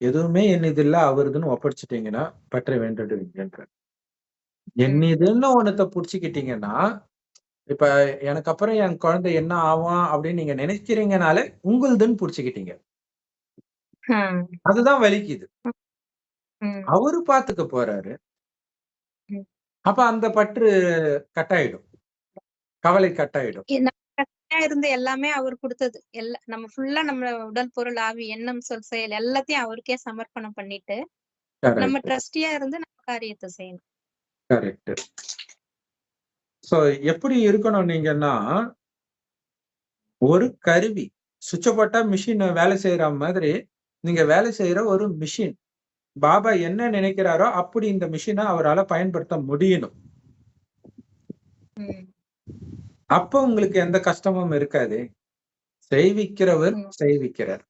எதுவுமே என்னதில்ல அவருதுன்னு ஒப்படைச்சுட்டீங்கன்னா பற்ற வேண்டுடுவீங்கன்றார். என்னதுன்னு ஒண்ணத்த புடிச்சுக்கிட்டீங்கன்னா, இப்ப எனக்கு அப்புறம் என் குழந்தை என்ன ஆவான் அப்படின்னு நீங்க நினைக்கிறீங்கனாலே, உங்களுதுன்னு புடிச்சுக்கிட்டீங்க. அதுதான் வலிக்குது. அவரு பாத்துக்க போறாரு. அப்ப அந்த பற்று கட் ஆயிடும். கவலை கட் இருந்து எல்லாமே அவர் குடுத்தது. எல்லா நம்ம ஃபுல்லா நம்ம உடல், பொருள், ஆவி, எண்ணம், சொல், செயல் எல்லாத்தையும் அவருக்கே சமர்ப்பணம் பண்ணிட்டு, நம்ம. ட்ரஸ்டியா இருந்து நம்ம காரியத்த செய்யணும். கரெக்ட். சோ எப்படி இருக்கணும் நீங்கன்னா ஒரு கருவி. சுவிட்ச போட்டா மிஷின் வேலை செய்ற மாதிரி, நீங்க வேலை செய்ற ஒரு மிஷின். பாபா என்ன நினைக்கிறாரோ, அப்படி இந்த மிஷின அவரால பயன்படுத்த முடியணும். அப்ப உங்களுக்கு எந்த கஷ்டமும் இருக்காதே. செய்விக்கிறவர். செய்விக்கிறார்.